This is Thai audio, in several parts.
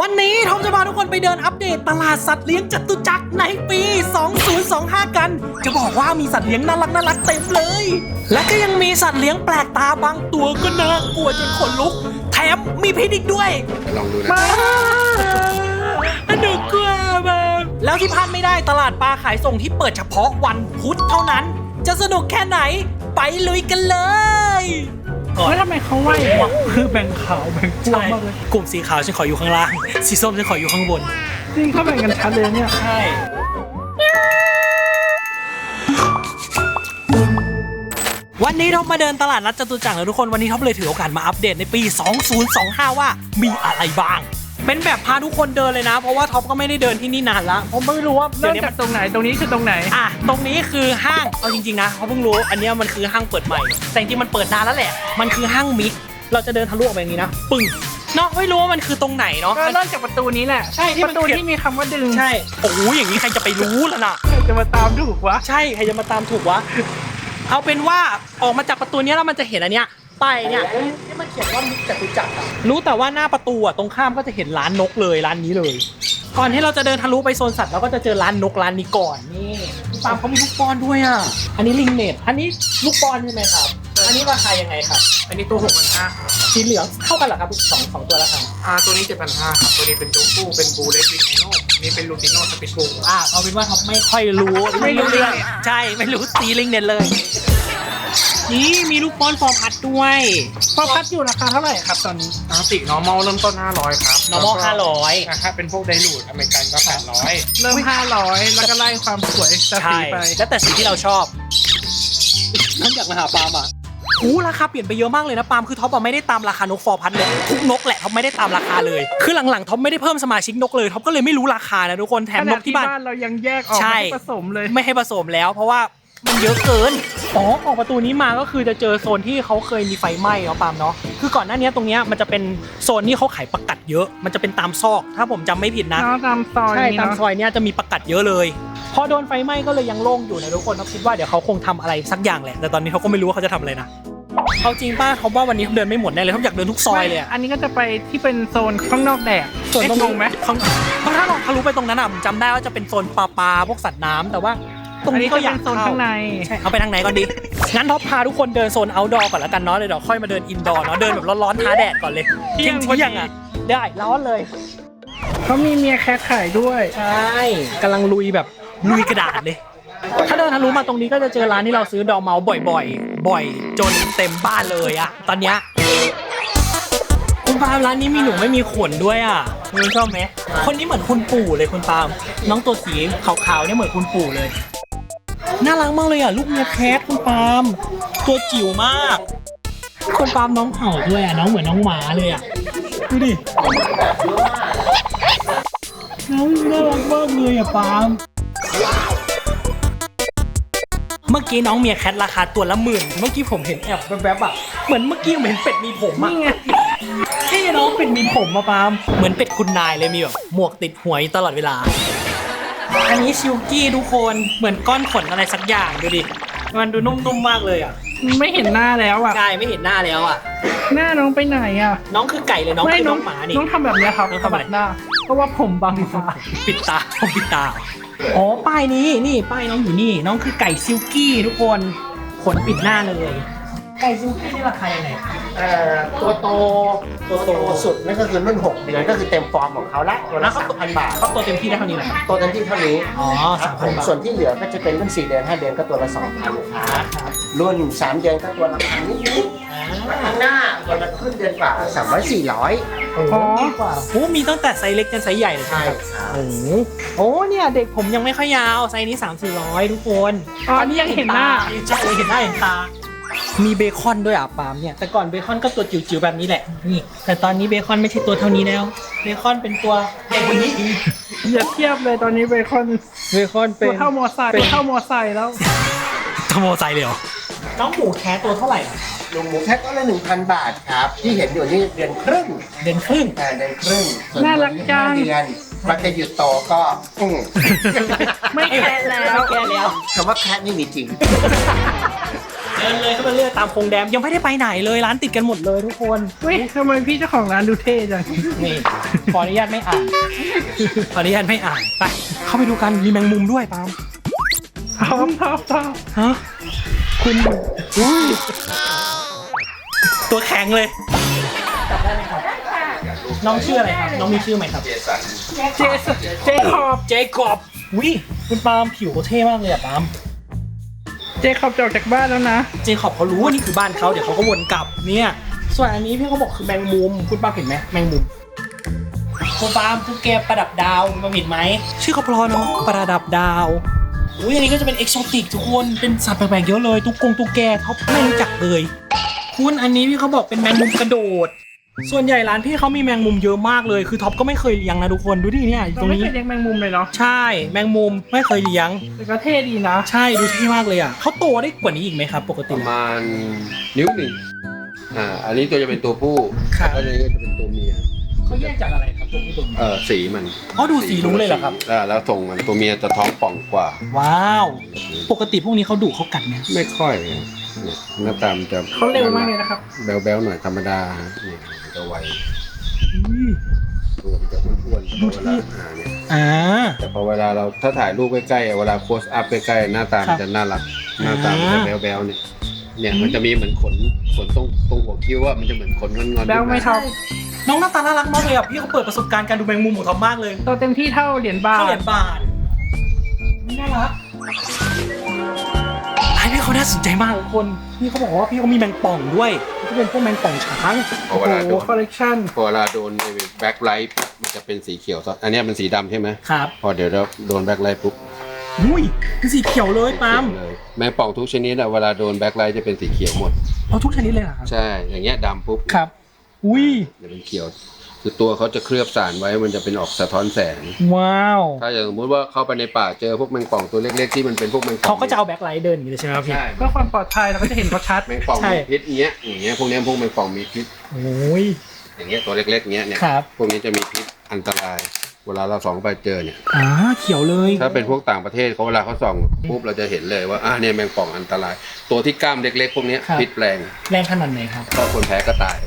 วันนี้ทอมจะพาทุกคนไปเดินอัปเดตตลาดสัตว์เลี้ยงจตุจักรในปี 2025 กัน จะบอกว่ามีสัตว์เลี้ยงน่ารักน่ารักเต็มเลย และก็ยังมีสัตว์เลี้ยงแปลกตาบางตัวก็น่ากลัวจนขนลุก แถมมีพิษอีกด้วย ลองดูนะมาอันหนูกลัวแบบแล้วที่พลาดไม่ได้ตลาดปลาขายส่งที่เปิดเฉพาะวันพุธเท่านั้น จะสนุกแค่ไหนไปลุยกันเลย แล้วทำไมเขาไหววะคือแบ่งขาวแบ่งกลัวมากเลยกลุ่มสีขาวฉันขออยู่ข้างล่าง สีส้มฉันขออยู่ข้างบน จริงเขาแบ่งกันชัดเลยเนี่ย ใช่ วันนี้ท็อปมาเดินตลาดนัดจตุจักรแล้วทุกคนวันนี้ท็อปเลยถือโอกาสมาอัปเดตในปี 2025 ว่ามีอะไรบ้าง เป็นแบบพาทุกคนเดินเลยนะ เพราะว่าท็อปก็ไม่ได้เดินที่นี่นานละผมไม่รู้ว่าเริ่เดี๋ยวนี้มจามักนตรงไหนตรงนี้คือตรงไหน อะตรงนี้คือห้างเอาจริงๆนะเขาเพิ่งรู้อันเนี้ยมันคือห้างเปิดใหม่ แต่จริงๆมันเปิดนานแล้วแหละ มันคือห้างมิกเราจะเดินทะลุออกไปอย่างนี้นะปึ้งเนาะไม่รู้ว่ามันคือตรงไหนเนาะ ก็เริ่มจากประตูนี้แหละใช่ที่ปมันระตูเขียน ที่มีคำว่าดึงใช่โอ้โหอย่างนี้ใครจะไปรู้ล่ะนะใครจะมาตามถูกวะ ใช่ ใครจะมาตามถูกวะ เอาเป็นว่าออกมาจากประตูเนี้ยแล้วมันจะเห็นอันเนี้ย ป้ายเนี่ยที่มันเขียนว่ามิกจตุจักรอะรู้แต่ว่าหน้าประตูอะตรงข้ามก็จะเห็นร้านนกเลยร้านนี้เลย ก่อนที่เราจะเดินทะลุไปโซนสัตว์เราก็จะเจอร้านนกร้านนี้ก่อนนี่พี่ปาล์มเขามีลูกป้อนด้วยอะ อันนี้ลิงเน็ตอันนี้ลูกป้อนใช่ไหมครับ อันนี้ราคายังไงครับ อันนี้ตัวหกพันห้าสีเหลืองเท่ากันเหรอครับสองสองตัวราคาอ่าตัวนี้เจ็ดพันห้าครับ ตัวนี้เป็นตัวผู้เป็นบูเลสวินไอโน่นี่เป็นลูติโน่สปิทบูอ่าเอาเป็นว่าเขาไม่ค่อยรู้ไม่รู้เรื่องใช่ไม่รู้สีลิงเน็ตเลย นี่มีลูกป้อนฟอร์พัดด้วยพอพัดอยู่ราคาเท่าไหร่ครับตอนนี้อาตินอร์มอลเริ่มต้นห้าร้อยครับ normal 500นะครับเป็นพวกไดรูดอเมริกันก็แปดร้อยเริ่ม 500 แล้วก็ไล่ความสวยตาสีใช่ไปแล้วแต่สีที่เราชอบนั่นอยากมาหาปาล์มอะโอ้ราคาเปลี่ยนไปเยอะมากเลยนะปาล์มคือท็อปอะไม่ได้ตามราคานกฟอร์พัดเลยทุกนกแหละท็อปไม่ได้ตามราคาเลย คือหลังๆท็อปไม่ได้เพิ่มสมาชิกนกเลยท็อปก็เลยไม่รู้ราคานะทุกคนแถมขนนาดกที่ที่บ้านบ้านเรายังแยกออกใช่ไม่ให้ผสมเลยไม่ให้ผสมแล้วเพราะว่า มันเยอะเกิน อ๋อ ออกประตูนี้มาก็คือจะเจอโซนที่เขาเคยมีไฟไหม้เนาะปาล์มเนาะ คือก่อนหน้านี้ตรงเนี้ยมันจะเป็นโซนที่เขาขายประกัดเยอะ มันจะเป็นตามซอก ถ้าผมจำไม่ผิดนะ เนาะตามซอยใช่นี้ตามเนาะซอยเนี้ยจะมีประกัดเยอะเลย พอโดนไฟไหม้ก็เลยยังโล่งอยู่นะทุกคนเขาคิดว่าเดี๋ยวเขาคงทำอะไรสักอย่างแหละ แต่ตอนนี้เขาก็ไม่รู้ว่าเขาจะทำอะไรนะเอาจริงป้าเขาว่าวันนี้เขาเดินไม่หมดแน่เลยเขาอยากเดินทุกซอยเลยอะอันนี้ก็จะไปที่เป็นโซนข้างนอกแดดส่วนตรงเอ๊ะงงไหมข้างข้างถ้าเราทะลุไปตรงนั้นอะผมจำได้ว่าจะเป็นโซนปลาปลาพวกสัตว์น้ำแต่ว่า ตรงอันนี้นี้ก็ก็อยาเป็กนโซนเข้าข้างใน ใช่เอาไปทางไหนก่อนดี งั้นท็อปพาทุกคนเดินโซน outdoor ก่อนแล้วกันเนาะเดี๋ยวค่อยมาเดิน indoor เนาะเดินแบบร้อนๆท้าแดดก่อนเลยเที่เที่ยยงงเที่ยงอะได้ร้อนเลยเขามีเมียแคทขายด้วย ใช่กำลังลุยแบบลุยกระดาษเลย ถ้าเดินทะลุมาตรงนี้ก็จะเจอร้านที่เราซื้อดอร์เมาส์บ่อยๆ บ่อย จนเต็มบ้านเลยอะตอนเนี้ยคุณปาล์มร้านนี้มีหนูไม่มีขนด้วยอะคุณชอบไหมคนนี้เหมือนคุณปู่เลยคุณปาล์มน้องตัวสีขาวๆเนี่ยเหมือนคุณปู่เลย น่ารักมากเลยอะลูกเมียแคทคุณปาล์มตัวจิ๋วมากคุณปาล์มน้องเห่าด้วยอะน้องเหมือนน้องหมาเลยอะดูดิ น้องน่ารักมากเลยอะปาล์มเมื่อกี้น้องเมียแคทราคาตัวละหมื่น เมื่อกี้ผมเห็นแอบแวบๆอะ เหมือนเมื่อกี้ผมเห็นเป็ดมีผมอะนี่ไงนี่น้องเป็ดมีผมมาปาล์มเหมือนเป็ดคุณนายเลยมีแบบหมวกติดหัวอยู่ตลอดเวลา อันนี้ชิลกี้ทุกคนเหมือนก้อนขนอะไรสักอย่างดูดิ มันดูนุ่มๆมากเลยอะไม่เห็นหน้าแล้วอะกายไม่เห็นหน้าแล้วอะ หน้าน้องไปไหนอะ น้องคือไก่เลยน้องคือน้องหมานี่ น้องทำแบบเนี้ยครับน้องทำอะไร สะบัดหน้า เพราะว่าผมบังตาปิดตาผมปิดตา อ๋อป้ายนี้นี่ป้ายน้องอยู่นี่ น้องคือไก่ซิลกี้ทุกคน ขนปิดหน้าเลย ไก่ซิลกี้นี่ราคายังไงเอ่อตัวโตตัวโตสุดนั่นก็คือรุ่น 6 เดือนก็คือเต็มฟอร์มของเขาละตัวละสามพันบาทเขาตัวเต็มที่ได้เท่านี้แหละตัวเต็มที่เท่านี้อ๋อครัสาบมผพันมบาทส่วนที่เหลือก็จะเป็นรุ่น 4 เดือน 5 เดือนก็ตัวละ2,000ครับรุ่น 3 เดือนก็ตัวละพันนิดๆข้างหน้าตัวละครึ่งเดือนกว่า300 400โอ้โหดีกว่าโอ้มีตั้งแต่ไซส์เล็กจนไซส์ใหญ่เลยใช่ใช่ไหมครับครับโอ้โหโอ้เนี่ยเด็กผมยังไม่ค่อยยาวไซส์นี้3 4 0 0ทุกคนอ๋ออันนี้ยังเห็นหน้าใช่เห็นหน้าเห็นตา มีเบคอนด้วยอะปาล์มเนี่ยแต่ก่อนเบคอนก็ตัวจิ๋วๆแบบนี้แหละนี่แต่ตอนนี้เบคอนไม่ใช่ตัวเท่านี้แล้ว เบคอนเป็นตัวใหญ่กว่านี้อีกอย่าเทียบเลยตอนนี้เบคอนเบคอนเป็ตัวนเท่ามอไซค์ตัวเท่ามอไซค์แล้วทโมไซเลยเหรอน้องหมูแคสตัวเท่าไหร่อะลุงหมูแค่ก็ละ1,000บาทครับ ที่เห็นอยู่นี่เดือนครึ่งเดือนครึ่ง อ่าเดือนครึ่งส่วน่ารักจัง เดือน มันจะหยุดโตก็อืมไม่แคร์แล้วไม่แคร์แล้วคำว่าแคทนี่มีจริงดินเลยเข้ามาเรื่อยตามโคงแดมยังไม่ได้ไปไหนเลยร้านติดกันหมดเลยทุกคนเฮ้ยทำไมพี่เจ้าของร้านดูเท่จังนี่ขออนุญาตไม่อ่านขออนุญาตไม่อ่านไปเข้าไปดูกันมีแมงมุมด้วยปาล์มท็อปท็อปท็อปฮะคุณอุ้ยตัวแข็งเลยจับได้ไหมครับ น้องชื่ออะไรครับ น้องมีชื่อไหมครับ เจสเจคอบเจคอบวิคุณปาล์มผิวเขาเท่มากเลยอะปาล์มเจคอบจะออกจากบ้านแล้วนะ เจคอบเขารู้ว่านี่คือบ้านเขาเดี๋ยวเขาก็วนกลับเนี่ย ส่วนอันนี้พี่เขาบอกคือแมงมุม คุณปาล์มเห็นไหมแมงมุมคุณปาล์มคือแกประดับดาวมาเห็นไหม ชื่อเขาเพราะเนาะประดับดาวอุ้ยอันนี้ก็จะเป็นเอกโซติกทุกคนเป็นสัตว์แปลกๆเยอะเลยตุ๊กกงตุ๊กแกเขาไม่รู้จักเลยคุณอันนี้พี่เขาบอกเป็นแมงมุมกระโดด ส่วนใหญ่ร้านพี่เขามีแมงมุมเยอะมากเลย คือท็อปก็ไม่เคยเลี้ยงนะทุกคน ดูดิเนี่ยอยู่ตเรารงไม่นี้ เคยเลี้ยงแมงมุมเลยเนาะใช่ แมงมุมไม่เคยเลี้ยง แต่ก็เท่ดีนะใช่ ดูเท่มากเลยอะเขาโตได้กว่านี้อีกไหมครับ ปกปติระมาณนิ้วหนึ่งอ่าอันนี้ตัวจะเป็นตัวผู้ครับ แล้วอันนี้ก็จะเป็นตัวเมียเขาแยกจากอะไรครับตัวผู้ตัวเมียเออสีมันอ๋อดูสีรู้เลยเหรอครับ อ่าแล้วทรงมันตัวเมียจะท้องป่องกว่า ว้าว ปกติพวกนี้เขาดุเขากัดไหมไม่ค่อย เนี่ยหน้าตามนจะเขาเร็วมากเลยนะครับ แบ๊วๆหน่อยธรรมดาเนี่ยมันจะไวตัวมันจะอ้วนๆแต่พอเวลาอ่าเนี่ย อ่า แต่พอเวลาเราถ้าถ่ายรูปใกล้ๆเวลาโคสอัพใกล้ๆหน้าตาครัมันบจะน่ารักหน้าตามันจะอ่าแบ๊วๆเนี่ย เนี่ยมันจะมีเหมือนขนขนตรงตรงหัวคิ้วว่ามันจะเหมือนขนงอนๆแบ๊วไหมท็อปน้องหน้าตาน่ารักมากเลยอะพี่เขาเปิดประสบการณ์การดูแมงมุมของเขามากเลยโตเต็มที่เท่าเหรียญบาทเข้าเหรียญบาทน่ารักไอ้พี่ เขาน่าสนใจมากทุกคนพี่เขาบอกว่าพี่เขามีแมงป่องด้วยที่เป็นพวกแมงป่องช้างพอเวลาโดโอ้นคอลเลกชันพอเวลาโดนแบ็คไลท์มันจะเป็นสีเขียวซะอันเนี้ยมันสีดำใช่ไหมครับพอเดี๋ยวเราโดนแบ็คไลท์ปุ๊บอุ้ยเป็นสีเขียวเลยปาล์มเลยแมงป่องทุกชนิดอะเวลาโดนแบ็คไลท์จะเป็นสีเขียวหมดเอาทุกชนิดเลยเหรอครับใช่อย่างเงี้ยดำปุ๊บครับอุ้ยจะเป็นเขียว คือตัวเขาจะเคลือบสารไว้มันจะเป็นออกสะท้อนแสง ว้าวถ้าอย่างสมมติว่าเข้าไปในป่าเจอพวกแมงป่องตัวเล็กๆที่มันเป็นพวกแมงป่องเขาก็จะเอาแบ็คไลท์เดินอย่างนี้เลยใช่ไหมครับพี่ใช่เพื่อความปลอดภัยเราก็จะเห็นเขาชัด แมงป่องใช่ มีพิษอย่างเงี้ยอย่างเงี้ยพวกเนี้ยพวกแมงป่องมีพิษโอ้ย อย่างเงี้ยตัวเล็กๆเงี้ยเนี่ยครับ พวกนี้จะมีพิษอันตราย เวลาเราส่องไปเจอเนี่ย อ่าเขียวเลยถ้าเป็นพวกต่างประเทศเขาเวลาเขาส่องปุ๊บเราจะเห็นเลยว่าอ่าเนี่ยแมงป่องอันตราย ตัวที่กล้ามเล็กๆ พวกเนี้ยพิษแรงแรงขนาดไหนครับ ถ้าคนแพ้ก็ตาย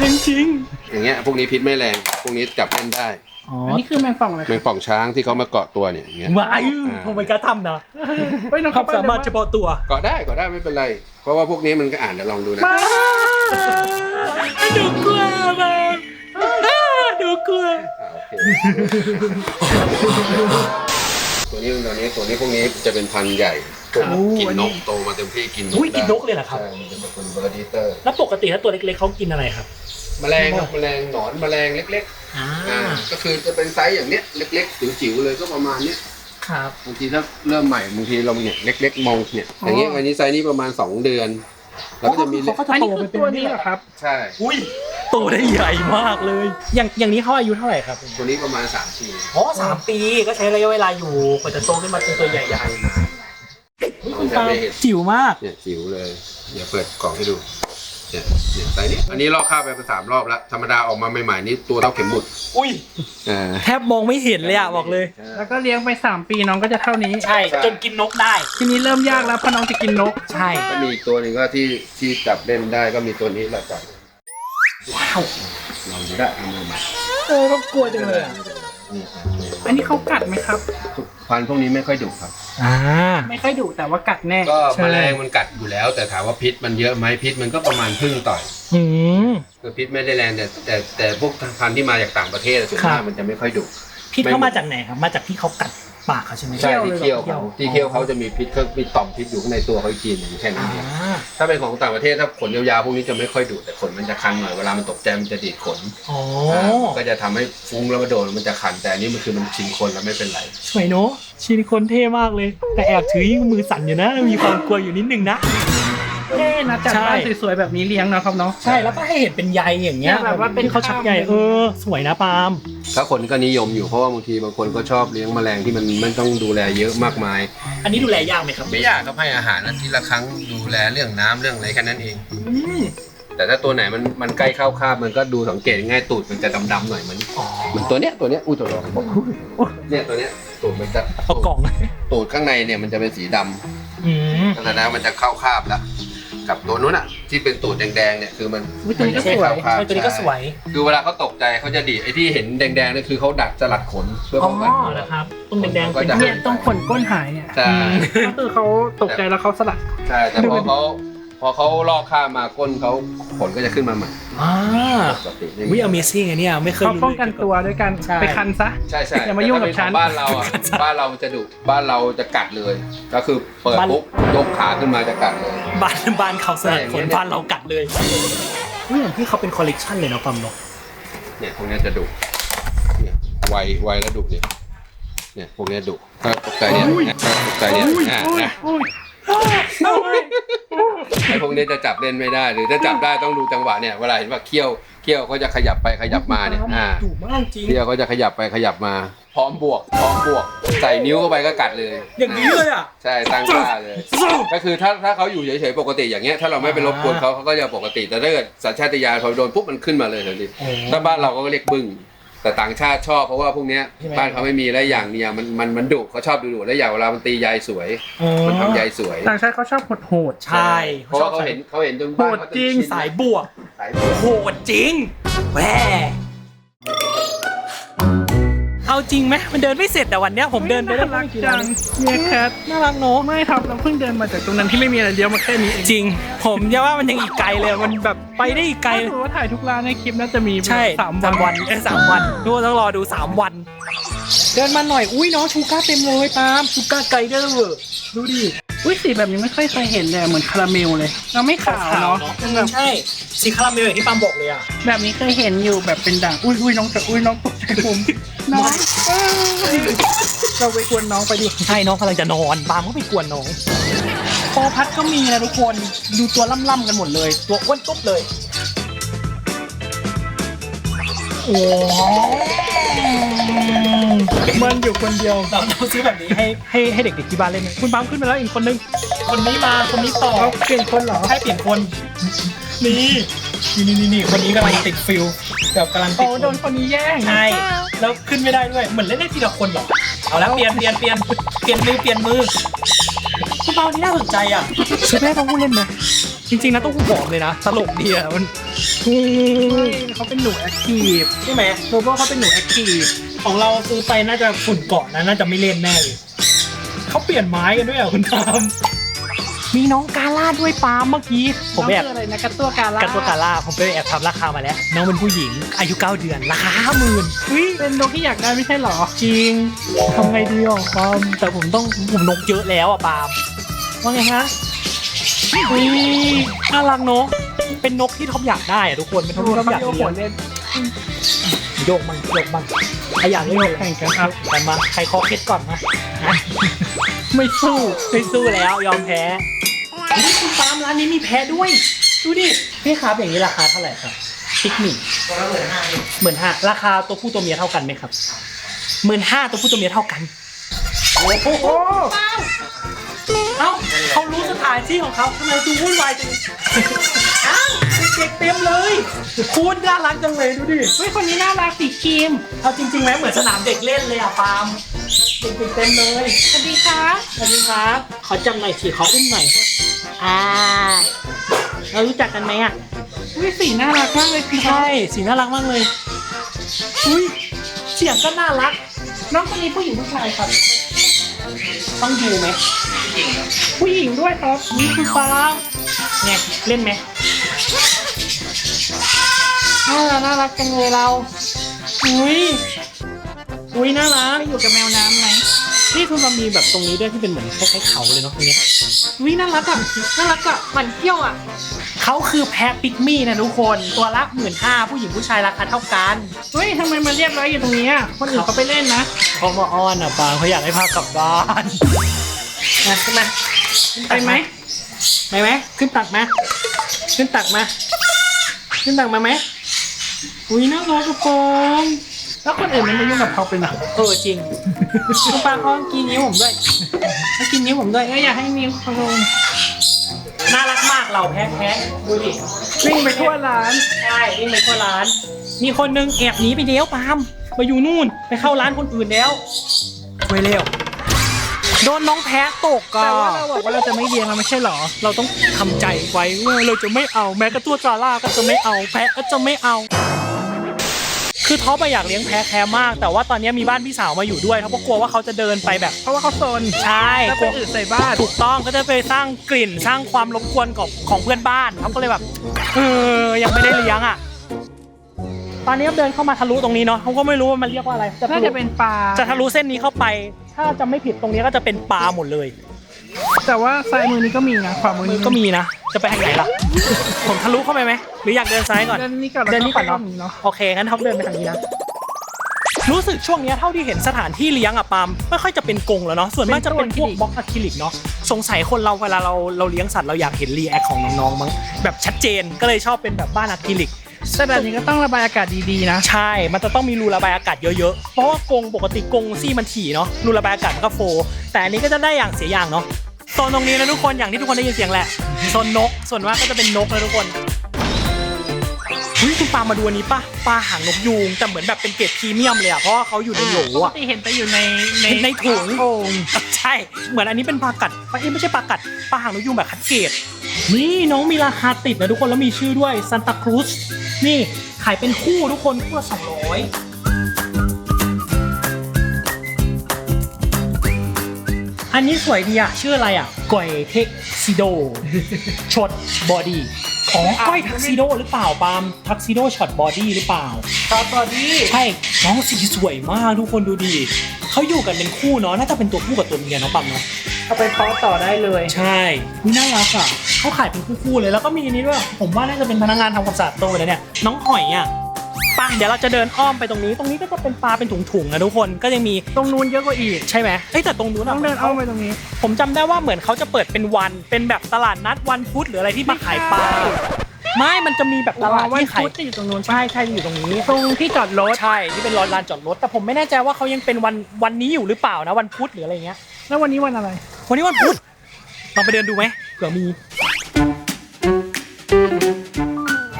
จริงจริงอย่างเงี้ยพวกนี้พิษไม่แรงพวกนี้จับเล่นได้อ๋ออันนี้คือแมงป่องเลยแมงป่องช้างที่เขามาเกาะตัวเนี่ยอย่างเงี้ย ว้ายทำไมกล้าทำนะเฮ้ยน้องความเข้าสามารถเฉพาะตัว เกาะได้เกาะได้ไม่เป็นไร เพราะว่าพวกนี้มันก็อ่านเดี๋ยวลองดูนะดูกลัวมากดูกลัว อ่าโอเค ตัวนี้ตัวนี้ตัวนี้พวกนี้จะเป็นพันธุ์ใหญ่พวกกินนกโตมาเต็มที่กินนกอุ้ยกินนกได้เลยเหรอครับ ใช่มันจะเป็นเบอร์ดีเตอร์ แล้วปกติถ้าตัวเล็กๆเขากินอะไรครับ แมลงครับแมลงหนอนแมลงเล็กอ่าๆอ่าก็คือจะเป็นไซส์อย่างเนี้ยเล็ก ๆจิ๋วๆเลยก็ประมาณเนี้ยครับ บางทีถ้าเริ่มใหม่บางทีเราเนี่ยเล็ก ๆ มองเนี่ยอย่างเงี้ยวันนี้ไซส์นี้ประมาณ 2 เดือน แล้วก็จะมีเขาก็จะอันโตนี้ไปคือเป็นตัวนี้เหรอครับ ใช่อุ้ยโตได้ใหญ่มากเลย อย่างอย่างนี้เขาอายุเท่าไหร่ครับตัวนี้ประมาณ3ปีอ๋อสามปีก็ใช้ระยะเวลาอยู่กว่าจะโตขึ้นมาเป็นตัวใหญ่ๆอุ๊ยคุณตาจิ๋วมากเนี่ยจิ๋วเลยเดี๋ยวเปิดกล่องให้ดู เนี่ยเนี่ยไซส์นี้อันนี้ลอกข้าวไปเป็นสามรอบแล้วธรรมดาออกมาใหม่ๆนี่ตัวเท่าเข็มหมุดอุ้ยอ่าแทบมองไม่เห็นเลยอะบอกเลย แล้วก็เลี้ยงไป 3 ปีน้องก็จะเท่านี้ ใช่ จนกินนกได้ ทีนี้เริ่มยากแล้วเพราะน้องจะกินนก ใช่ ก็มีอีกตัวหนึ่งก็ที่ที่จับเล่นได้ก็มีตัวนี้แหละจับว้าวลองดูได้เอามือมาเออก็กลัวจังเลยอะนี่อันนี้เขากัดไหมครับ พันธุ์พวกนี้ไม่ค่อยดุครับ อ่า ไม่ค่อยดุแต่ว่ากัดแน่ ก็ใช่ แมลงมันกัดอยู่แล้ว แต่ถามว่าพิษมันเยอะไหมพิษมันก็ประมาณพึ่งต่อยอืม คือพิษไม่ได้แรงแต่แต่แต่พวกพันธุ์ที่มาจากต่างประเทศส่วนครัมากบมันจะไม่ค่อยดุ พิษเขามาจากไหนครับ มาจากที่เขากัด ปากเขาใช่ไหมใช่เขี้ยวที่เลยเหรอเคี้ยวเขาที่เคี้ยวเขาจะมีพิษเขามีต่อมพิษอยู่ข้างในตัวเขาอีกทีหนึงแค่นั้นอ่าเองถ้าเป็นของต่างประเทศถ้าขนยาวๆพวกนี้จะไม่ค่อยดุแต่ขนมันจะคันหน่อยเวลามันตกใจมันจะดีดขนอ๋ออ่าก็จะทำให้ฟุ้งแล้วมาโดนมันจะคันแต่อันนี้มันคือมันชินคนแล้วไม่เป็นไรสวยเนอะชินคนเท่มากเลย แต่แอบถือมือสั่นอยู่นะ มีความกลัวอยู่นิดนึงนะเท่ นะจัดใช่บ้านสวยๆแบบนี้เลี้ยงนะครับเนาะ ใช่แล้วก็ให้เห็นเป็นใยอย่างเงี้ยแบบว่าเป็นที่เขาชักใยเออ สวยนะปาล์มถ้าคนก็นิยมอยู่เพราะว่าบางทีบางคนก็ชอบเลี้ยงแมลงที่มันไม่ต้องดูแลเยอะมากมาย อันนี้ดูแลยากไหมครับไม่ยากครับให้อาหารอาทิตย์ละครั้งดูแลเรื่องน้ำเรื่องอะไรแค่นั้นเอง อืมแต่ถ้าตัวไหนมันมันใกล้เข้าคาบมันก็ดูสังเกตง่ายตูดมันจะดำๆหน่อยเหมันอ๋อเหมันตัวเนี้ยตัวเนี้ยอู้ตัวรองบอกเนี่ยตัวเนี้ยตูดมันจะเอากล่องตูดข้างในเนี่ยมันจะเป็นสีดำอืมก็แสดงว่ามันจะเข้าคาบแล้ว กับตัวนู้นอะที่เป็นตูดแดงๆเนี่ยคือมันอุ๊ยตัวนี้ก็สวยเข้าคาบเออตัวนี้ก็สวยคือเวลาเขาตกใจเขาจะดีดไอ้ที่เห็นแดงๆเนี่ยคือเขาดัดสลัดขนเพื่ออ๋อป้องกันเหรอครับตรงแดงๆเป็นก็จะเนี่ยต้องขนก้นหายเนี่ยใช่ ก็คือเขาตกใจแล้วเขาสลัด ใช่แต่พอเขาพ อเขาลอกข้ามมาก้นเขาขนก็จะขึ้นมาใหม่อ่าปกติไม่วิมี Amazing อันเนี้ยไม่เคยเขารู้ป้องกันตัวด้วยการใช่ ไปคันซะ ใช่ใช่อย่ามายุ่งกับฉัน แต่ถ้าเป็ของบ้านเราอะบ้านเรามันจะดุบ้านเราจะกัดเลย ก็คือเปิดปุ๊บยกขาขึ้นมาจะกัดเลย บ้านบ้านเขาสลัดขนใช่อย่างเงี้ยบ้านเรากัดเลยวิอย่างที่เขาเป็นคอลเลกชันเลยเนาะปั๊มเนาะเนี่ยพวกเนี้ยจะดุเนี่ยไวไวแล้วดุเนี่ยเนี่ยพวกเนี้ยดุถ้าตกใจเนี่ยเนี่ยถ้าตกใจเนี่ยอะนะอุ้ย ไอ้พวกเนี้ยจะจับเล่นไม่ได้ หรือถ้าจับได้ต้องดูจังหวะเนี่ยเวลาเห็นว่าเขี้ยวเขี้ยวเขาจะขยับไปขยับมาเนี่ยอ่าดุมากจริง เขี้ยวเขาจะขยับไปขยับมา พร้อมบวก พร้อมบวก ใส่นิ้วเข้าไปก็กัดเลยอย่างนี้เลยอะ ใช่ตั้งท่าเลย ก็คือถ้าถ้าเขาอยู่เฉยๆปกติอย่างเงี้ยถ้าเราไม่ไปรบกวนเขาเขาก็จะปกติแต่ถ้าเกิดสัญชาตญาณพอโดนปุ๊บมันขึ้นมาเลยทันทีโอ้ถ้าบ้านเราก็เรียกบึ้ง แต่ต่างชาติชอบเพราะว่าพวกเนี้ยใช่ไหม บ้านเขาไม่มีและอย่างเนี่ยมันมันมันดุเขาชอบดูดุและอย่างเวลามันตียายสวยมันทำยายสวยต่างชาติเขาชอบโหดใช่เพราะว่าเขาเห็นเขาเห็นจนบ้านเขาโหดจริงสายบวกสายบวกโหดจริงแหว เอาจริงไหมมันเดินไม่เสร็จแต่วันเนี้ยผมๆเดินไปได้น่ารักกี่จัร้านงเนี่ยแคทน่ารักเนอะไม่ครับเราเพิ่งเดินมาจากตรงนั้นที่ไม่มีอะไรเดียวมาแค่นี้เองจริง ผมจะว่ามันยังอีกไกลเลยมันแบบไปได้อีกไกล ถ้าถือว่าถ่ายทุกร้านในคลิปน่าจะมีใช่สามวัน วันเออสามวันทุกคนต้องรอดูสามวัน เดินมาหน่อย อุ้ยน้องชูก้าเต็มเลยปาล์มชูก้าไกเดอร์ดูดิ อุ้ยสีแบบนี้ไม่ค่อยเคยเห็นเลยเหมือนคาราเมลเลยเราไม่ขาวเนาะเป็นแบบใช่สีคาราเมลอย่างที่ปาล์มบอกเลยอะแบบนี้เคยเห็นอยู่แบบเป็นด่างอุ้ยอุ้ยน้องจะอุ้ยน้องตกใจผมน้องเอ้ยเราไปกวนน้องไปดิใช่น้องกำลังจะนอนปาล์มก็ไปกวนน้องโปพัดก็มีนะทุกคนดูตัวล่ำๆกันหมดเลย ตัวอ้วนตุ๊บเลยโอ้ มันอยู่คนเดียว เราเราซื้อแบบนี้ให้ให้ให้เด็กๆที่บ้านเล่นไหมคุณปาล์มขึ้นมาแล้วอีกคนนึง คนนี้มาคนนี้ต่อเขาเปลี่ยนคนเหรอ ให้เปลี่ยนคน นี่นี่นี่นี่คนนี้กำลังติดฟิลแบบกำลังติโอ้ดโดนคนนี้แย่งใช่แล้วขึ้นไม่ได้ด้วยเหมือนเล่นได้ทีละคนเหรอเอาแล้วเปลี่ยนเปลี่ยนเปลี่ยนเปลี่ยนมือเปลี่ยนมือคุณเปานี่น่าสนใจอะซื้อแม่ต้องพูดเล่นไหมจริงๆนะต้องพูดบอกเลยนะตลกดีอะมันเขาเป็นหนูแอคทีฟใช่ไหมโรโบเขาเป็นหนูแอคทีฟ ของเราซื้อไปน่าจะฝุ่นเกาะนะน่าจะไม่เล่นแน่เลยเขาเปลี่ยนไม้กันด้วยอะคุณปาล์มมีน้องกาล่าด้วยปาล์มเมื่อกี้ผมแอบน้องคืออะไรนะกระตัวกาล่ากัตตัวกาล่าผมไปแอบทำราคามาแล้ว น้องเป็นผู้หญิง อายุ 9 เดือนราคาห้าหมื่นอุ้ยเป็นนกที่อยากได้ไม่ใช่เหรอ จริงทำไงดีอะปาล์มแต่ผมต้องผมนกเยอะแล้วอะปาล์มว่าไงฮะอุ้ยน่ารักเนอะเป็นนกที่ท็อปอยากได้อะทุกคนเป็นนกที่ท็อปอยากโยกเลี้หัยวงเล่น โยกมันโยกมันใครอยากเล่นโยกแข่งกันครับแต่มาใครคอเคล็ดก่อนนะนะไม่สู้ไม่สู้แล้วยอมแพ้นี่คุณปาล์มร้านนี้มีแพ้ด้วย ดูดิพี่ครับอย่างนี้ราคาเท่าไหร่ครับพิกมี่หมื่นห้าราคาตัวผู้ตัวเมียเท่ากันไหมครับหมื่นห้าตัวผู้ตัวเมียเท่ากันโอ้โหเอ้าเขารู้สถานที่ของเขาทำไมดูวุ่นวายจังเอ้าเด็กๆเต็มเลยคุณน่ารักจังเลยดูดิเฮ้ยคนนี้น่ารักสีครีมเอาจริงๆไหมเหมือนสนามเด็กเล่นเลยอะปาล์มเด็กๆเต็มเลยสวัสดีครับสวัสดีครับขอจำหน่อยสิขออุ้มหน่อยอ่าเรารู้จักกันไหมอะอุ้ยสีน่ารักมากเลยพี่ใช่สีน่ารักมากเลยอุ้ยเสียงก็น่ารัก น้องคนนี้ผู้หญิงผู้ชายครับต้องดูไหมผู้หญิงด้วยครับนี่คุณปาล์มเนี่ยเล่นไหม น่ารักน่ารักจังเลยเรา อุ้ย อุ้ยน่ารัก อยู่กับแมวน้ำไหมนี่คุณมันมีแบบตรงนี้ด้วยที่เป็นเหมือนคล้ายๆเขาเลยเนาะตรงเนี้ยวิน่ารักอะ น่ารักอะหมันเที่ยวอะ เขาคือแพะปิกมี่นะทุกคน ตัวละหมื่นห้าผู้หญิงผู้ชายราคาเท่ากัน เฮ้ยทำไมมาเรียบร้อยอยู่ตรงนี้อะ คนอื่นเขาไปเล่นนะเขามาอ้อนอะปางเขาอยากให้พากลับบ้านมาขึ้นมาไปไหมไปไหมขึ้นตักมา ขึ้นตักมา ขึ้นตักมาไหม อุ้ยน่ารักทุกคนแล้วคนอื่นมันมายุ่งกับเขาเป็นอะเออจริงคุณปางเขากินนิ้วผมด้วยเขากินนิ้วผมด้วยเอ้ยอยากให้นิ้วเขาลงน่ารักมากเราแพ้แพ้ดูดิวิ่งไปทั่วร้านใช่วิ่งไปทั่วร้าน มีคนนึงแอบหนีไปแล้วปาล์มไปอยู่นู่นไปเข้าร้านคนอื่นแล้วไปเร็วโดนน้องแพ้ตกอะแต่ว่าเราบอกว่าเราจะไม่เลี้ยงเราไม่ใช่เหรอ เราต้องทำใจไว้ว่าเราจะไม่เอาแม้กระตัวซาร่าก็จะไม่เอาแพะก็จะไม่เอา คือท็อปอะอยากเลี้ยงแพะแคร์มาก แต่ว่าตอนนี้มีบ้านพี่สาวมาอยู่ด้วยท็อปก็กลัวว่าเขาจะเดินไปแบบ เพราะว่าเขาโซนใช่ถ้ากลัไปวอื่นใส่บ้านถูกต้องก็จะไปสร้างกลิ่นสร้างความรบกวนของของเพื่อนบ้านเขาก็เลยแบบเออยังไม่ได้เลี้ยงอะตอนนี้เดินเข้ามาทะลุตรงนี้เนาะเขาก็ไม่รู้ว่ามันเรียกว่าอะไรจะทะน่าลุจะเป็นปลาจะทะลุเส้นนี้เข้าไป ถ้าจะไม่ผิดตรงนี้ก็จะเป็นปลาหมดเลย แต่ว่าซ้ายมือนี้ก็มีนะขวามือมืนี้อก็มีนะ จะไปทางไหนล่ะ ผมทะลุเข้าไปไหม หรืออยากเดินซ้ายก่อน เดินนี้ก่อนแล้วเดินนี้ก่อนรอเนาะบนี้เนาะโอเค งั้นท็อปเดินไปทางนี้นะ รู้สึกช่วงเนี้ยเท่าที่เห็นสถานที่เลี้ยงอะปาล์มไม่ค่อยจะเป็นกรงแล้วเนาะ ส่วนมากจะเป็นพวกบล็อกอะคริลิกเนาะ สงสัยคนเราเวลาเราเราเลี้ยงสัตว์เราอยากเห็นรีแอคของน้องๆมั้งแบบชัดเจน ก็เลยชอบเป็นแบบบ้านอะคริลิก แต่แบบนี้ก็ต้องระบายอากาศดีๆนะ ใช่ มันจะต้องมีรูระบายอากาศเยอะๆ เพราะว่ากรงปกติกรงซี่มันถี่เนาะ รูระบายอากาศมันก็โฟร์แต่อันนี้ก็จะได้อย่างเสียอย่างเนาะ โซนตรงนี้นะทุกคนอย่างที่ทุกคนได้ยินเสียงแหละโซนนกส่วนมากก็จะเป็นนกนะทุกคนเฮ้ยคุณปามาดูอันนี้ปะปลาหางนกยูงแต่เหมือนแบบเป็นเกรดพรีเมียมเลยอะเพราะว่าเขาอยู่ในโหลปกอะติเห็นแต่อยู่ในในในถุงโอ่งใช่ เหมือนอันนี้เป็นปลากัดปลาเอ้ยไม่ใช่ปลากัดปลาหางนกยูงแบบคัดเกรดนี่น้องมีราคาติดนะทุกคนแล้วมีชื่อด้วยซันตาครูซนี่ขายเป็นคู่ทุกคนคู่ละสองร้อย อันนี้สวยดีอะชื่ออะไรอะก่อยเทคซิโดช็อตบอดี้อ๋อก้อยทักซิโดหรือเปล่าปาล์มทักซิโดช็อตบอดี้หรือเปล่าตอตอดี้ใช่น้องสีสวยมากทุกคนดูดี เขาอยู่กันเป็นคู่เนาะ น่าจะเป็นตัวผู้กับตัวเมียเนาะปั๊มเนาะ เอาไปเพาะต่อได้เลย ใช่นี่น่ารักอะเขาขายเป็นคู่ๆเลย แล้วก็มีอันนี้ด้วย ผมว่าน่าจะเป็นพนักงานทำความสะอาดโตเลยเนี่ย น้องหอยอะไป่ะเดี๋ยวเราจะเดินอ้อมไปตรงนี้ ตรงนี้ก็จะเป็นปลาเป็นถุงๆนะทุกคนก็จะมีตรงนู้นเยอะกว่าอีกใช่ไหมเอ้ยแต่ตรงนู้นต้อะองเดินเอาไปตรงนี้ ผมจำได้ว่าเหมือนเขาจะเปิดเป็นวัน เป็นแบบตลาดนัดวันพุธหรืออะไรที่มาขายปลาไม่มันจะมีแบบตลาดวันที่ขายพุธจะอยู่ตรงนู้นใช่ใช่อยู่ตรงนี้ ตรงที่จอดรถ ใช่ที่เป็นลานจอดรถ แต่ผมไม่แน่ใจว่าเขายังเป็นวันวันนี้อยู่หรือเปล่านะวันพุธหรืออะไรเงี้ยแล้ววันนี้วันอะไร วันนี้วันพุธลองไปเดินดูไหมเผื่อมี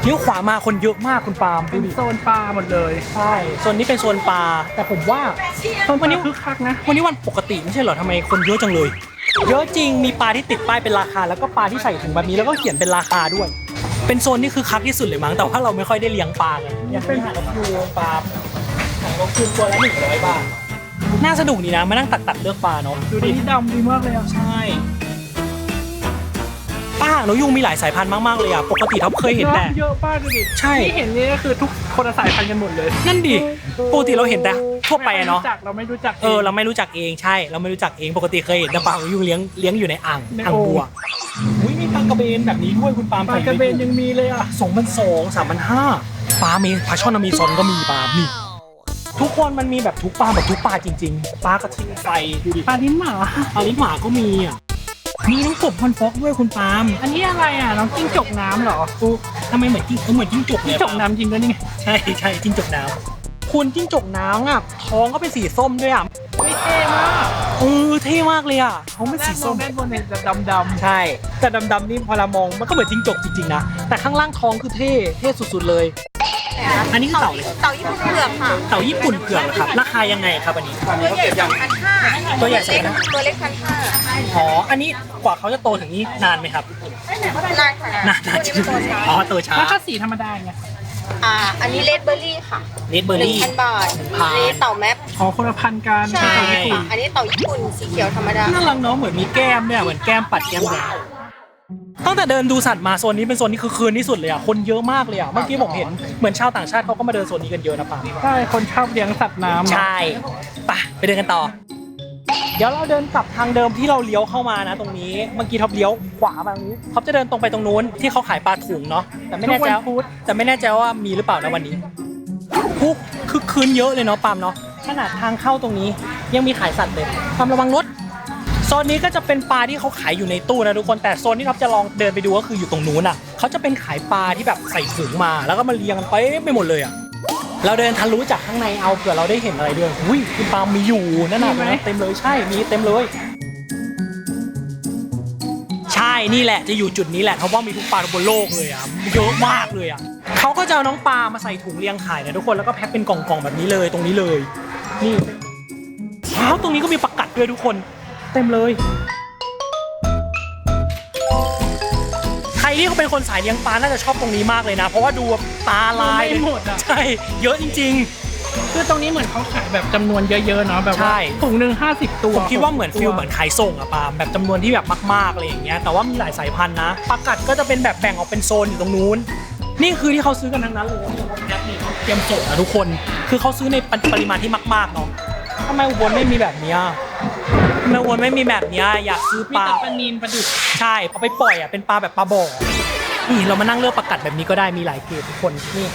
เลี้ยวขวามาคนเยอะมากคุณปาล์มเป็นดิโซนปลาหมดเลยใช่โซนนี้เป็นโซนปลาแต่ผมว่าโซนปลาคึกคักนะ วันนี้วันปกติไม่ใช่เหรอทำไมคนเยอะจังเลย เยอะจริงมีปลาที่ติดป้ายเป็นราคา แล้วก็ปลาที่ใส่ถุงแบบนี้แล้วก็เขียนเป็นราคาด้วย เป็นโซนที่คือคักที่สุดเลยมั้งแต่ว่าเราไม่ค่อยได้เลี้ยงปลาไงอย่างเป็นหางนกยูงปลาหางนกยูงตัวละหนึ่งร้อยบาทน่าสนุกดีนะมานั่งตัดตัดๆเลือกปลาเนาะดูดูดิดิดำดีมากเลยอะใช่ ป้าหางนกยุงมีหลายสายพันธุ์มากๆเลยอะ ปกติท็อปเคยเห็นแต่ เยอะป้ากดูดิใช่ ที่เห็นนี่ก็คือทุกคนละสายพันธุ์กันหมดเลยนั่นดิ ปกติเราเห็นแต่ทั่วไปอะเนาะม่รู้จักเราไม่รู้จักเออ เราไม่รู้จักเองใช่ เราไม่รู้จักเอง ปกติเคยเห็นแต่ปลาหางนกยุงเลี้ยงเลี้ยงอยู่ในอ่างในอ่างโอ่งบัวอุ้ยมีปลากระเบนแบบนี้ด้วยคุณปาล์มปลากระเบนยังมีเลยอะสองพันสองสามพันห้าปลาเมปลาช่อนอเมซอนก็มีปลานี่ทุกคนมันมีแบบทุกปลาแบบทุกปลาจริง ๆ ปลากระทิงไฟดูดิปลาลิ้นหมาปลาลิ้นหมาก็มีอะ มีน้องกบฮอนฟอกด้วยคุณปาล์มอันนี้อะไรอะน้องจิ้งจกน้ำเหรอกูทำไมเหมือนจิ้งเออเหมือนจิ้งจกเลจิ้ยงจกน้ำจริงด้วยนี่ไงใช่ใช่จิ้งจกน้ำ คุณจิ้งจกน้ำอะท้องก็เป็นสีส้มด้วยอะไม่เท่มากเออเท่มากเลยอะเขาเป็นแรสีกมอส้งมด้านบนเนี่ยจะดำๆใช่ แต่ดำๆนี่พอเรามองมันก็เหมือนจิ้งจกจริงๆนะแต่ข้างล่างท้องคือเท่เท่สุดๆเลย อันนี้คือเต่าเลยเต่าญี่ปุ่นเผือกค่ะเต่าญี่ปุ่นเผือกเหรอครับราคายังไงครับอันนี้ตัวใหญ่สองพันห้าตัวใหญ่สองพันห้าตัวเล็กพันห้าอ๋ออันนี้กว่าเขาจะโตถึงนี้นานไหมครับนานค่ะนานตัวนี้เป็นตัวช้าอ๋อโตช้าแล้วก็สีธรรมดาไง อ่า อันนี้เลดเบอร์รี่ค่ะเลดเบอร์หนึ่งรี่ พันบาทพัน อันนี้เต่าแมปอ๋อคนละพันกันใช่เต่าญี่ปุ่นค่ะอันนี้เต่าญี่ปุ่นสีเขียวธรรมดา น่ารักเนาะเหมือนมีแก้มเนี่ยเหมือนแก้มปัดแก้มแดงตั้งแต่เดินดูสัตว์มาโซนนี้เป็นโซนที่คือคืนที่สุดเลยอะคนเยอะมากเลยอะเมื่อกี้ผมเห็นเหมือนชาวต่างชาติเขาก็มาเดินโซนนี้กันเยอะนะปาล์มใช่คนชอบเลี้ยงสัตว์น้ำใช่ไปไปเดินกันต่อ เดี๋ยวเราเดินกลับทางเดิมที่เราเลี้ยวเข้ามานะ ตรงนี้ เมื่อกี้ท็อปเลี้ยวขวามาตรงนี้ท็อปจะเดินตรงไปตรงนู้นที่เขาขายปลาถุงเนาะ แต่ไม่แน่ใจว่าแต่ไม่แน่ใจว่ามีหรือเปล่านะวันนี้คุกคือคืนเยอะเลยเนาะปามเนาะ ขนาดทางเข้าตรงนี้ยังมีขายสัตว์เลยปามระวังรถโซนนี้ก็จะเป็นปลาที่เขาขายอยู่ในตู้นะทุกคน แต่โซนที่เราจะลองเดินไปดูก็คืออยู่ตรงนู้นอะ เขาจะเป็นขายปลาที่แบบใส่ถุงมา แล้วก็มาเรียงกันไปไม่หมดเลยอะ เราเดินทะลุจากข้างในเอาเผื่อเราได้เห็นอะไรด้วยอุ้ยคุณปาล์มมีอยู่นั่นน่ะเต็มเลยใช่ มีเต็มเลย ใช่นี่แหละจะอยู่จุดนี้แหละเพราะว่ามีทุกปลาบนโลกเลยอะเยอะมากเลยอะเขาก็จะเอาน้องปลามาใส่ถุงเรียงขายนะทุกคนแล้วก็แพ็คเป็นกล่องๆแบบนี้เลยตรงนี้เลย นี่ว้าวตรงนี้ก็มีประกัดด้วยทุกคน เต็มเลยใครที่เขาเป็นคนสายเลี้ยงปลาน่าจะชอบตรงนี้มากเลยนะ เพราะว่าดู ปลาลายไม่หมดอะ ใช่เยอะจริง คือตรงนี้เหมือนเขาขายแบบจำนวนเยอะๆเนาะแบบใช่ ว่าถุงหนึ่งห้าสิบตัวๆผมคิดว่าเหมือน60ฟิลเหมือนขายส่งอะปาล์มแบบจำนวนที่แบบมากๆอะไรอย่างเงี้ยแต่ว่ามีหลายสายพันธุ์นะปลากัดก็จะเป็นแบบแบ่งออกเป็นโซนอยู่ตรงนู้น นี่คือที่เขาซื้อกันทั้งนั้นเลยแพ็คนี่เขาเตรียมส่งนะทุกคน คือเขาซื้อในปริมาณที่มากๆเนาะทำไมอุบลไม่มีแบบเนี้ยทำไมอุบลไม่มีแบบเนี้ยอยากซื้อมีปลา แต่ปลานินปลาดุกใช่เอาไปปล่อยอะเป็นปลาแบบปลาบ่อ นี่เรามานั่งเลือกประกัดแบบนี้ก็ได้มีหลายเกรดทุกคนนี่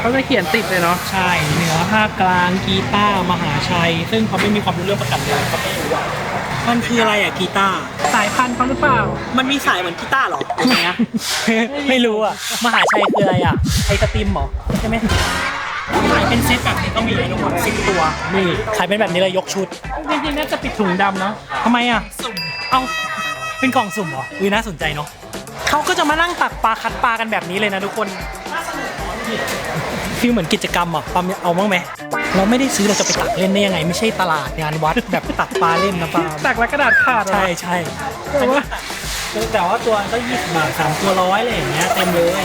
เขาจะเขียนติดเลยเนาะใช่เหนือภาคกลางกีตาร์มหาชัย ซึ่งเขาไม่มีความรู้เรื่องประกัดเลยเขาไม่รู้ว่ามันคืออะไรอะกีตาร์สายพันธุ์เขาหรือเปล่า มันมีสายเหมือนกีตาร์เหรออย่างเงี้ยไม่รู้อะมหาชัยคืออะไรอะไอสตรีมเหรอใช่ไหมขายเป็นเซตแบบนี้ก็มีทุกคนสิบตัว นี่ขายเป็นแบบนี้เลยยกชุด จริงๆน่าจะปิดถุงดำเนาะทำไมอะเอา เป็นกล่องสุ่มเหรออุ้ยน่าสนใจเนาะ เขาก็จะมานั่งตักปลาคัดปลากันแบบนี้เลยนะทุกคนฟีลเหมือนกิจกรรมอะปาล์มเอาบ้างไหมเราไม่ได้ซื้อเราจะไปตักเล่นได้ยังไง ไม่ใช่ตลาดงานวัดแบบตักปลาเล่นนะปาล์มตักแล้วกระดาษขาดเหรอใช่ใช่แต่ว่าแต่ว่าตัวก็ยี่สิบบาทสามตัวร้อยอะไรอย่างเงี้ยเต็มเลย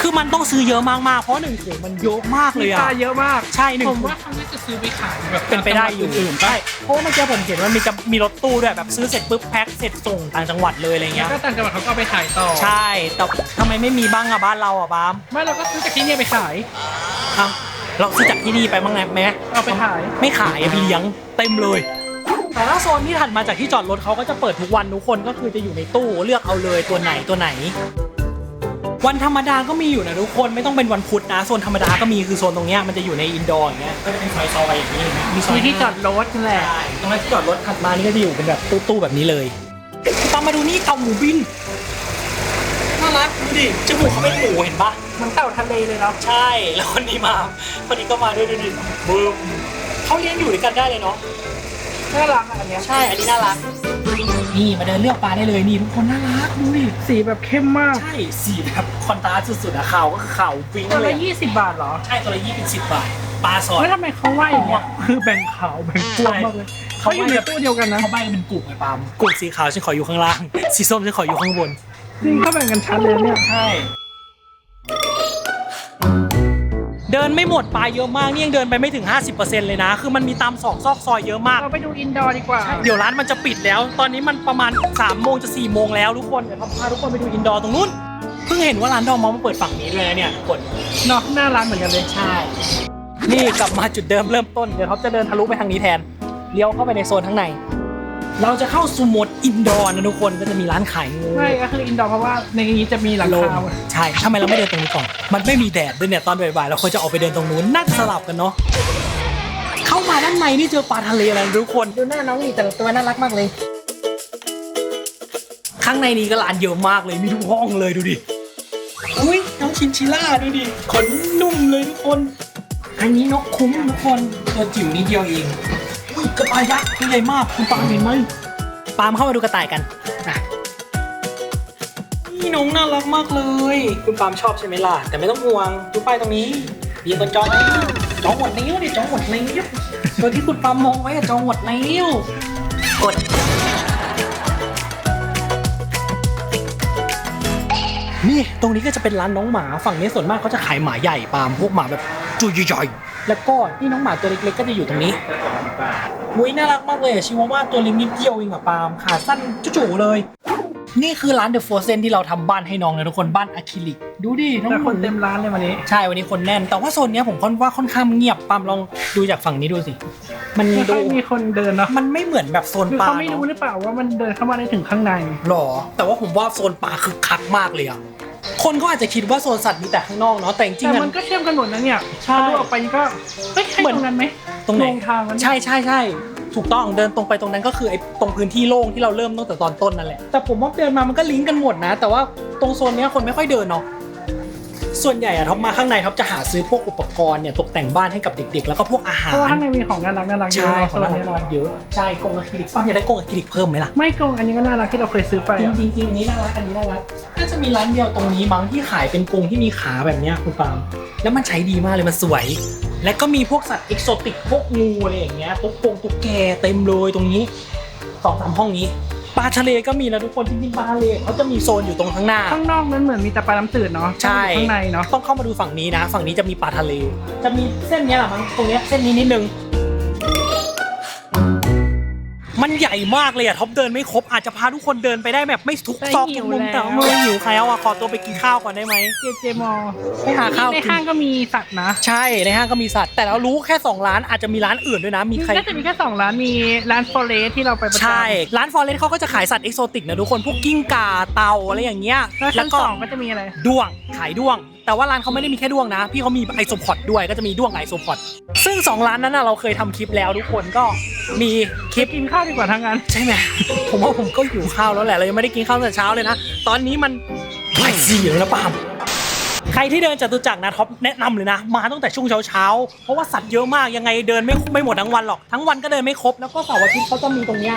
คือมันต้องซื้อเยอะมากๆ เพราะหนึ่งถุงมันเยอะมากเลมียปลาอะเยอะมาก ใช่หนึ่งผมถุงว่าเขาน่าจะซื้อไปขายแบบเป็นไปได้อยู่อื่นๆใช่เพราะว่าเมื่อกี้ผมเห็นว่ามีจะมีรถตู้ด้วยแบบซื้อเสร็จปุ๊บแพ็คเสร็จส่งต่างจังหวัดเลยอะไรแล้วเงี้ยก็ต่างจังหวัดเขาก็เอาไปขายต่อใช่แต่ทำไมไม่มีบ้างอะบ้านเราอะบามไม่เราก็ซื้อจากที่เนี่ยไปขายเอ้าเราซื้อจากที่นี่ไปบ้างไงไหมเอาไปขาย ไม่ขายอะไปเลี้ยงเต็มเลย แต่ถ้าโซนที่ถัดมาจากที่จอดรถเขาก็จะเปิดทุกวันทุกคนก็คือจะอยู่ในตู้เลือกเอาเลยตัวไหนตัวไหน วันธรรมดาก็มีอยู่นะทุกคนไม่ต้องเป็นวันพุธนะโซนธรรมดาก็มีคือโซนตรงเนี้ยมันจะอยู่ในอินดอร์อย่างเงี้ยก็จะเป็นซอยๆอย่างนี้เห็นไหมมีซอยมีที่จอดรถนั่นแหละ ใช่ตรงนั้นที่จอดรถถัดมานี่ก็จะอยู่เป็นแบบตู้ๆแบบนี้เลยตามมาดูนี่เต่าหมูบินน่ารักดูดิจมูกเขาเป็นหมูเห็นปะมันเต่าทะเลเลยเนาะใช่แล้วคนนี้มาคนนี้ก็มาด้วยดูดิบึ้มเขาเลี้ยงอยู่ด้วยกันได้เลยเนาะน่ารักอะอันเนี้ยใช่อันนี้น่ารัก นี่มาเดินเลือกปลาได้เลยนี่ทุกคนน่ารักดูดิสีแบบเข้มมากใช่สีแบบคอนทราสต์สุดๆอะขาวก็คือขาวฟิ้งตัวเลละยยี่สิบบาทเหรอใช่ตัวละยี่เป็นสิบบาทปลาสอดแล้วทำไมเขาว่าอย่างเงี้ยคือแบ่งขาวแบ่งพวงมากเลยเขาเขาอยู่ในตู้เดียวกันนะเขาใบกันเป็นกลุ่มไอ้ปาล์มกลุ่มสีขาวฉันขออยู่ข้างล่าง สีส้มฉันขออยู่ข้างบน จริงเขาแบ่งกันชัดเลยเนี่ย ใช่ เดินไม่หมดปลาเยอะมากนี่ยังเดินไปไม่ถึง 50%เลยนะ คือมันมีตามสองซอกซอยเยอะมาก เราไปดูอินดอร์ดีกว่า เดี๋ยวร้านมันจะปิดแล้ว ตอนนี้มันประมาณ3โมงจะ4โมงแล้วทุกคนเดี๋ยวเราพาทุกคนไปดูอินดอร์ตรงนู้น เพิ่งเห็นว่าร้านดอมมอมาเปิดฝั่งนี้เลยนะเนี่ยทุกคนเนาะหน้าร้านเหมือนกันเลยใช่ นี่กลับมาจุดเดิมเริ่มต้น เดี๋ยวเขาจะเดินทะลุไปทางนี้แทน เลี้ยวเข้าไปในโซนข้างใน เราจะเข้าสู่โหมดอินดอร์นะทุกคนก็จะมีร้านขายงูไม่ก็คืออินดอร์เพราะว่าในนี้จะมีหลังลมคาใช่ทำไมเราไม่เดินตรงนี้ก่อน มันไม่มีแดดด้วยเนี่ยตอนบ่ายๆเราควรจะออกไปเดินตรงนู้นน่าจะสลับกันเนาะเข้ามาด้านในนี่เจอปลาทะเลแล้วนะทุกคนดูหน้าน้องนี่แต่ละตัวน่ารักมากเลย ข้างในนี้ก็ร้านเยอะมากเลยมีทุกห้องเลยดูดิอุ้ยน้องชินชิล่าดูดิขนนุ่มเลยทุกคน อันนี้นกคุ้มทุกคนตัวจิ๋วนิดเดียวเองอุ้ย กระต่ายยักษ์ตัวใหญ่มากคุณปาล์มเห็นไหมปาล์มเข้ามาดูกระต่ายกันอะนี่น้องน่ารักมากเลย คุณปาล์มชอบใช่ไหมล่ะ แต่ไม่ต้องห่วงดูป้ายตรงนี้มีคนจองแล้วจองหมดนิ้วดิจองหมดนิ้วตัวที่คุณปาล์มมองไว้อะจองหมดนิ้วกดนี่ตรงนี้ก็จะเป็นร้านน้องหมาฝั่งนี้ส่วนมากเขาจะขายหมาใหญ่ปาล์มพวกหมาแบบจุยใหญ่ๆ แล้วก็นี่น้องหมาตัวเล็กๆก็จะอยู่ตรงนี้มุ้ยน่ารักมากเลยอะชิวาว่าตัวเล็กนิดเดียวเองอะปาล์มขาสั้นจุ๋ๆเลย นี่คือร้านเดอะโฟเซนที่เราทำบ้านให้น้องนะทุกคนบ้านอะคริลิก ดูดิน้องแต่หคนเต็มร้านเลยวันนี้ ใช่วันนี้คนแน่น แต่ว่าโซนเนี้ยผมค่อนว่าค่อนข้างเงียบปาล์มลองดูจากฝั่งนี้ดูสิ มันไม่ค่ดูอยมีคนเดินเนาะมันไม่เหมือนแบบโซนคือปลาเขาไม่รู้เนอะหรือเปล่าว่ามันเดินเข้ามาได้ถึงข้างใน หรอ แต่ว่าผมว่าโซนปลาคึกคักมากเลยอะ คนก็อาจจะคิดว่าโซนสัตว์มีแต่ข้างนอกเนาะแต่จริงแต่ๆมัอะนก็เชื่อมกันหมดนะเนี่ยใช่ทะลุออกไปนี่ก็เฮ้ยใช่ตรงนั้นไหมตรงไหนลงทางมันใช่ใช่ใช่ถูกต้องเดินตรงไปตรงนั้นก็คือไอ้ตรงพื้นที่โล่งที่เราเริ่มตั้งแต่ตอนต้นนั่นแหละแต่ผมว่าเดินมามันก็ลิงก์กันหมดนะ แต่ว่าตรงโซนเนี้ยคนไม่ค่อยเดินเนาะ ส่วนใหญ่อะท็อปมาข้างในท็อปจะหาซื้อพวกอุปกรณ์เนี่ยตกแต่งบ้านให้กับเด็กๆ แล้วก็พวกอาหาเพราะว่ารข้างในมีของน่ารักน่ารักเยอะใช่เนาะของโซร้านนนี้อาหารเยอะใช่กรงอะคริลิกป้าอยากได้กรงอะคริลิกเพิ่มไหมล่ะไม่กรงอันนี้ก็น่ารักที่เราเคยซื้อไปจริงอะจริงจริงอันนี้น่ารักอันนี้น่ารักน่าจะมีร้านเดียวตรงนี้มั้งที่ขายเป็นกรงที่มีขาแบบเนี้ยคุณปาล์มแล้วมันใช้ดีมากเลยมันสวย และก็มีพวกสัตว์เอกโซติกพวกงูอะไรอย่างเงี้ยตุ๊กปงตุ๊กแกเต็มเลยตรงนี้สองสามห้องนี้ ปลาทะเลก็มีนะทุกคนจริงๆปลาทะเลเขาจะมีโซนอยู่ตรงข้างหน้า ข้างนอกนั้นเหมือนมีแต่ปลาน้ำจืดเนาะใช่ ข้างในเนาะ ต้องเข้ามาดูฝั่งนี้นะ ฝั่งนี้จะมีปลาทะเล จะมีเส้นเนี้ยแหละมั้งตรงเนี้ยเส้นนี้นิดนึง มันใหญ่มากเลยอะท็อปเดินไม่ครบอาจจะพาทุกคนเดินไปได้แบบไม่ทุกซอกทุกมุมแต่ว่ามือหิวใครเอาอะขอตัวไปกินข้าวก่อนได้ไหมเจเจมอไปหาข้าวในกินห้างก็มีสัตว์นะ ใช่ในห้างก็มีสัตว์แต่เรารู้แค่ 2 ร้านอาจจะมีร้านอื่นด้วยนะมีใครน่าจะมีแค่สองร้านมีร้านฟอเรสที่เราไปประจำใช่ร้านฟอร์เรสเขาก็จะขายสัตว์เอกโซติกนะทุกคนพวกกิ้งก่าเต่าอะไรอย่างเงี้ยแล้วแล้ชั้วนก็สองก็จะมีอะไรด้วงขายด้วง แต่ว่าร้านเขาไม่ได้มีแค่ด้วงนะ พี่เขามีไอโซพอดด้วยก็จะมีด้วงกับไอโซพอด ซึ่ง2ร้านนั้นนะเราเคยทำคลิปแล้วทุกคนก็มีคลิป กินข้าวดีกว่าทั้งนั้น ใช่ไหม ผมว่าผมก็หิวข้าวแล้วแหละ เรายังไม่ได้กินข้าวตั้งแต่เช้าเลยนะ ตอนนี้มันบ่ายสี่แล้วนะปาล์มใครที่เดินจตุจักรนะท็อปแนะนำเลยนะ มาตั้งแต่ช่วงเช้าเช้าๆ เพราะว่าสัตว์เยอะมากยังไงเดินไม่ไม่หมดทั้งวันหรอก ทั้งวันก็เดินไม่ครบ แล้วก็เสาร์อาทิตย์เขาจะมีตรงเนี้ย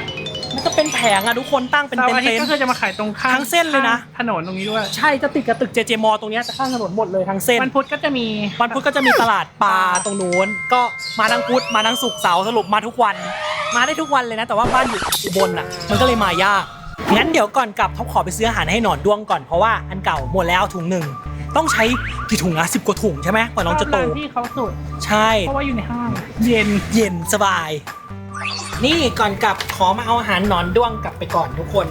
มันจะเป็นแผงอะทุกคนตั้งเป็นเสาเต็ร์อาทิตนย์ก็ท์คือจะมาขายตรงข้างทั้งเส้นเลยนะถนนตรงนี้ด้วย ใช่จะติดกับตึกเจเจมอตรงเนี้ยจะข้างถนนหมดเลยทั้งเส้นวันพุธก็จะมีวันพุธก็จะมีตลาดปลาตรงนู้นก็มาทั้งพุธมาทั้งศุกร์เสาร์สรุปมาทุกวัน มาได้ทุกวันเลยนะ แต่ว่าบ้านอยู่อุบลอะมันก็เลยมายากงั้นเดี๋ยวก่อนกลับท็อปขอไปซื้ออาหารให้หนอนด้วงก่อนเพราะว่าอันเก่าหมดแล้วถุงหนึ่งต้องใช้กี่ถุงอะสิบกว่าถุงใช่ไหมกว่าน้องจะโตร้านที่เขาสุดใช่เพราะว่าอยู่ในห้างเย็นเย็นสบาย นี่ก่อนกลับขอมาเอาอาหารหนอนด้วงกลับไปก่อนทุกคน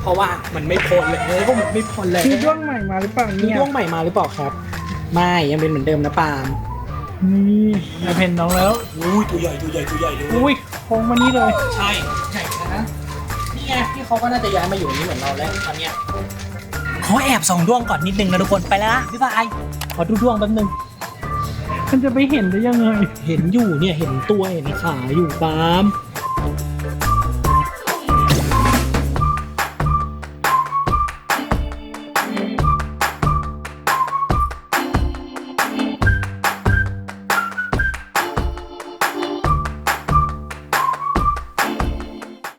เพราะว่ามันไม่พ้นเลยเออพวกมันไม่พ้นเลยมีด้วงใหม่มาหรือเปล่ามีเนี่ยด้วงใหม่มาหรือเปล่าครับ ไม่ยังเป็นเหมือนเดิมนะปาล์มนี่เราเห็นน้องแล้ว อุ้ยตัวใหญ่ตัวใหญ่ตัวใหญ่เลยอุ้ยโค้งมานี่เลย ใช่ใหญ่นะนี่ไงที่เขาก็น่าจะย้ายมาอยู่นี่เหมือนเราแล้วตอนเนี้ยขอแอบส่องด้วงก่อนนิดนึงนะทุกคนไปแล้วนะบ๊ายบายขอดูด้วงแป๊บนึง มันจะไปเห็นได้ยังไง เห็นอยู่เนี่ยเห็นตัวเห็นขาอยู่ปาล์ม